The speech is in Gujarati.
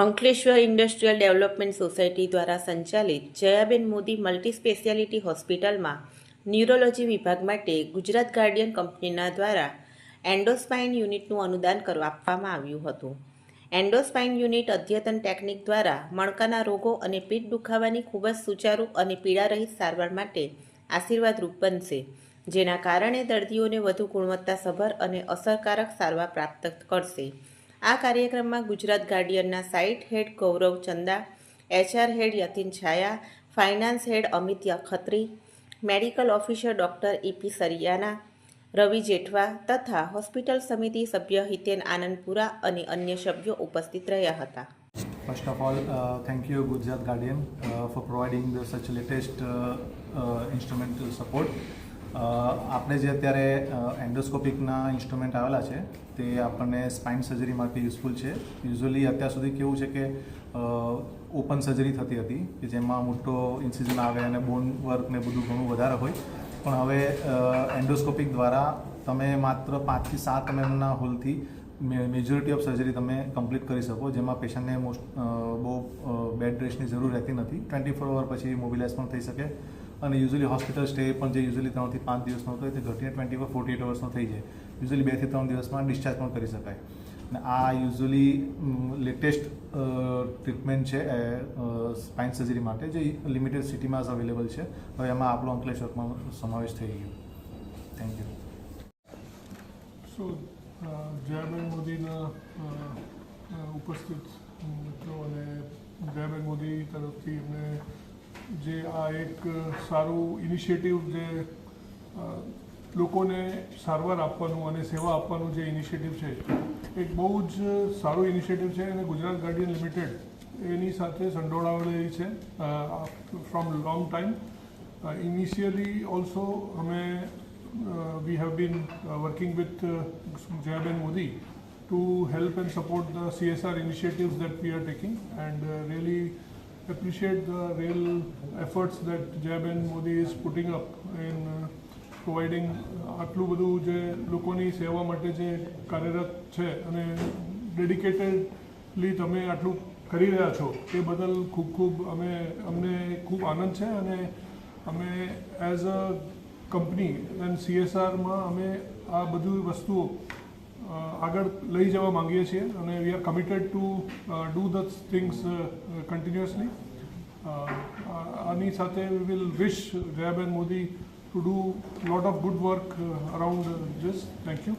અંકલેશ્વર ઇન્ડસ્ટ્રીયલ ડેવલપમેન્ટ સોસાયટી દ્વારા સંચાલિત જયાબેન મોદી મલ્ટી સ્પેશિયાલિટી હોસ્પિટલમાં ન્યુરોલોજી વિભાગ માટે ગુજરાત ગાર્ડિયન કંપનીના દ્વારા એન્ડોસ્પાઇન યુનિટનું અનુદાન કરવા આપવામાં આવ્યું હતું. એન્ડોસ્પાઇન યુનિટ અદ્યતન ટેકનિક દ્વારા મણકાના રોગો અને પીઠ દુખાવાની ખૂબ જ સુચારુ અને પીડારહિત સારવાર માટે આશીર્વાદરૂપ બનશે, જેના કારણે દર્દીઓને વધુ ગુણવત્તાસભર અને અસરકારક સારવાર પ્રાપ્ત કરશે. આ કાર્યક્રમમાં Gujarat ગાર્ડિયનના site head Gaurav Chanda HR head Yatin Chhaya finance head Amit Khatri medical officer doctor EP Sariyana Ravi Jethwa તથા હોસ્પિટલ સમિતિ સભ્ય હિતેન આનંદપુરા અને અન્ય સભ્યો ઉપસ્થિત રહ્યા હતા First of all, uh, thank you Gujarat Guardian uh, for providing the such uh, uh. આપણે જે અત્યારે એન્ડોસ્કોપિકના ઇન્સ્ટ્રુમેન્ટ આવેલા છે, તે આપણને સ્પાઇન સર્જરી માટે યુઝફુલ છે. યુઝ્યુઅલી અત્યાર સુધી કેવું છે કે ઓપન સર્જરી થતી હતી, કે જેમાં મોટો ઇન્સિઝન આવે અને બોન વર્ક ને બધું ઘણું વધારે હોય. પણ હવે એન્ડોસ્કોપિક દ્વારા તમે માત્ર પાંચથી સાત એમએમના હોલથી મેજોરિટી ઓફ સર્જરી તમે કમ્પ્લીટ કરી શકો, જેમાં પેશન્ટને મોસ્ટ બહુ બેડ રેસ્ટની જરૂર રહેતી નથી. ટ્વેન્ટી ફોર અવર પછી મોબિલાઇઝ પણ થઈ શકે. અને યુઝલી હોસ્પિટલ સ્ટે પણ જે યુઝલી ત્રણથી પાંચ દિવસનો હતો તે ઘટીને ટ્વેન્ટી ફોર ફોર્ટી એટ અવર્સનો થઈ જાય. યુઝલી બેથી ત્રણ દિવસમાં ડિસ્ચાર્જ પણ કરી શકાય. અને આ યુઝલી લેટેસ્ટ ટ્રીટમેન્ટ છે સ્પાઇન સર્જરી માટે જે લિમિટેડ સિટીમાં અવેલેબલ છે. હવે એમાં આપણો અંકલેશ્વરમાં સમાવેશ થઈ ગયો. થેન્ક યુ સો જયાબેન મોદીના ઉપસ્થિત મિત્રો અને જયાબેન મોદી તરફથી એમને જે આ એક સારું ઇનિશિયેટિવ જે લોકોને સારવાર આપવાનું અને સેવા આપવાનું જે ઇનિશિયેટિવ છે એક બહુ જ સારું ઇનિશિયેટિવ છે અને ગુજરાત ગાર્ડિયન લિમિટેડ એની સાથે સંડોળાવેલી છે from long time initially also અમે we have been working with Jayaben Modi to help and support the CSR initiatives that we are taking and are uh, appreciate the real efforts that Jayaben Modi is putting up in uh, providing આટલું બધું જે લોકોની સેવા માટે જે કાર્યરત છે અને ડેડિકેટેડલી તમે આટલું કરી રહ્યા છો એ બદલ ખૂબ ખૂબ અમે અમને ખૂબ આનંદ છે અને અમે એઝ અ કંપની એન્ડ સીએસઆરમાં અમે આ બધી વસ્તુઓ આગળ લઈ જવા માંગીએ છીએ અને we are committed to do the things continuously આની સાથે we will wish Jayaben Modi to do lot of good work around this thank you